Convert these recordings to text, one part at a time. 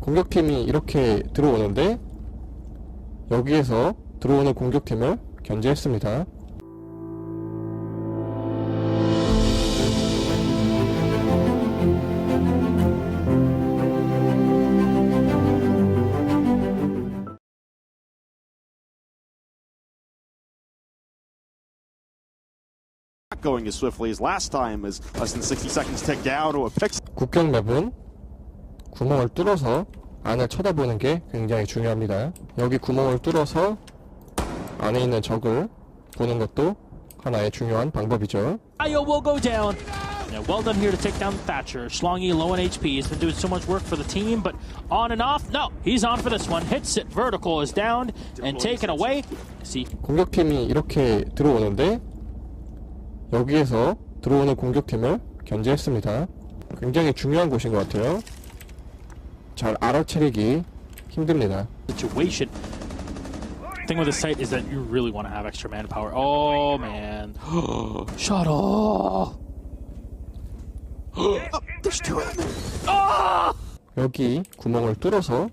공격팀이 이렇게 들어오는데 여기에서 들어오는 공격팀을 견제했습니다. not going as swiftly as last time as less than 60 seconds tick down to a pick 국경 맵은 구멍을 뚫어서 안을 쳐다보는 게 굉장히 중요합니다. 여기 구멍을 뚫어서 안에 있는 적을 보는 것도 하나의 중요한 방법이죠. Ayo will go down. Yeah, well done here to take down Thatcher. Schlongy low on HP. He's been doing so much work for the team, but on and off, no, he's on for this one. Hits it vertical is down and taken away. See, 공격팀이 이렇게 들어오는데 여기에서 들어오는 공격팀을 견제했습니다. 굉장히 중요한 곳인 것 같아요. 잘 알아차리기 힘듭니다. situation. Thing with the site is that you really want to have extra manpower. Oh man, shuttle. There's two of them. 여기 구멍을 뚫어서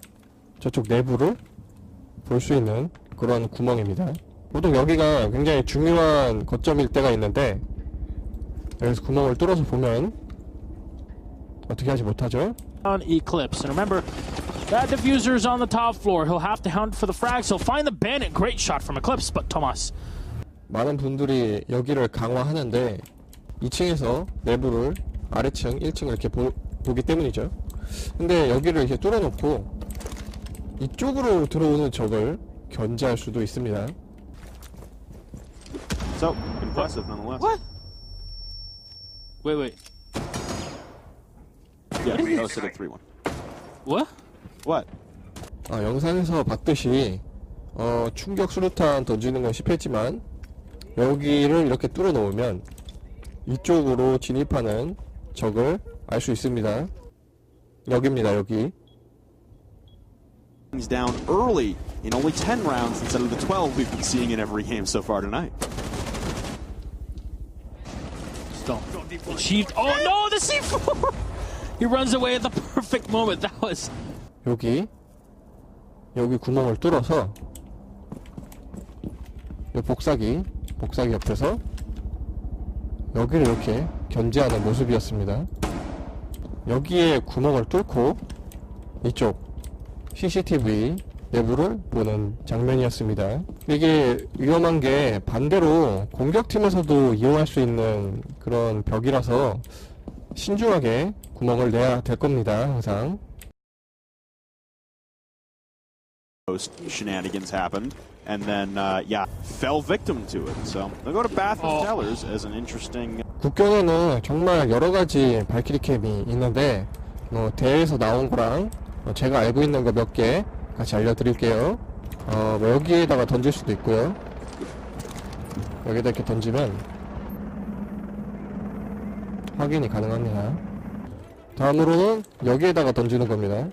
저쪽 내부를 볼 수 있는 그런 구멍입니다. 보통 여기가 굉장히 중요한 거점일 때가 있는데 여기서 구멍을 뚫어서 보면 어떻게 하지 못하죠? On Eclipse, and remember. That diffuser's on the top floor. He'll have to hound for the frags. He'll find the bandit. Great shot from Eclipse, but Tomas 많은 분들이 여기를 강화하는데 2층에서 내부를 아래층 1층을 이렇게 보, 보기 때문이죠. 근데 여기를 이렇게 뚫어놓고 이쪽으로 들어오는 적을 견제할 수도 있습니다. So impressive nonetheless. What? Wait, wait. Yeah, that was a 3-1. What? What? 아, 영상에서 봤듯이 어, 충격 수류탄 던지는 건 쉽겠지만 여기를 이렇게 뚫어 놓으면 이쪽으로 진입하는 적을 알 수 있습니다. 여기입니다, 여기. Down early in only 10 rounds instead of the 12 we've been seeing in every game so far tonight. Still. Achieved. Oh no, the C4! He runs away at the perfect moment. That was. 여기 여기 구멍을 뚫어서 이 복사기 복사기 옆에서 여기를 이렇게 견제하는 모습이었습니다. 여기에 구멍을 뚫고 이쪽 CCTV 내부를 보는 장면이었습니다. 이게 위험한 게 반대로 공격팀에서도 이용할 수 있는 그런 벽이라서 신중하게 구멍을 내야 될 겁니다. 항상. Shenanigans happened, and then, uh, yeah, fell victim to it. So they'll go to Bathroom Oh. Tellers as an interesting 국경에는 정말 여러 가지 발키리 캠이 있는데 뭐 대회에서 나온 거랑 어, 제가 알고 있는 거 몇 개 같이 알려드릴게요. 어, 뭐 여기에다가 던질 수도 있고요. 여기다 이렇게 던지면 확인이 가능합니다. 다음으로는 여기에다가 던지는 겁니다.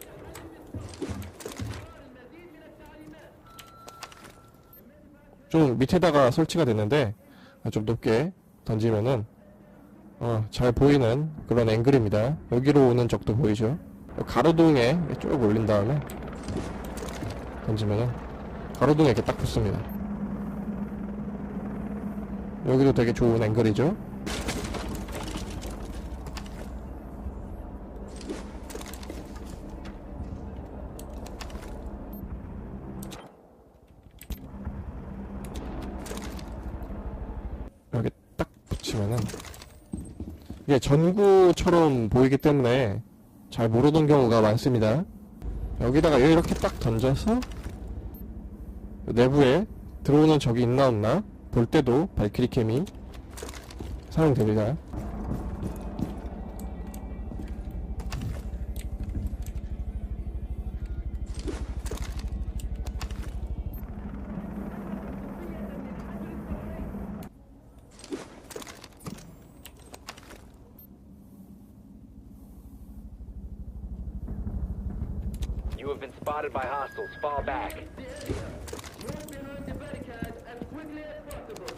좀 밑에다가 설치가 됐는데 좀 높게 던지면은 어, 잘 보이는 그런 앵글입니다. 여기로 오는 적도 보이죠? 가로등에 쭉 올린 다음에 던지면은 가로등에 이렇게 딱 붙습니다. 여기도 되게 좋은 앵글이죠? 여기 딱 붙이면은 이게 전구처럼 보이기 때문에 잘 모르는 경우가 많습니다. 여기다가 이렇게 딱 던져서 내부에 들어오는 적이 있나 없나 볼 때도 발키리 캠이 사용됩니다. You have been spotted by hostiles. Fall back. Move behind the barricade as quickly as possible.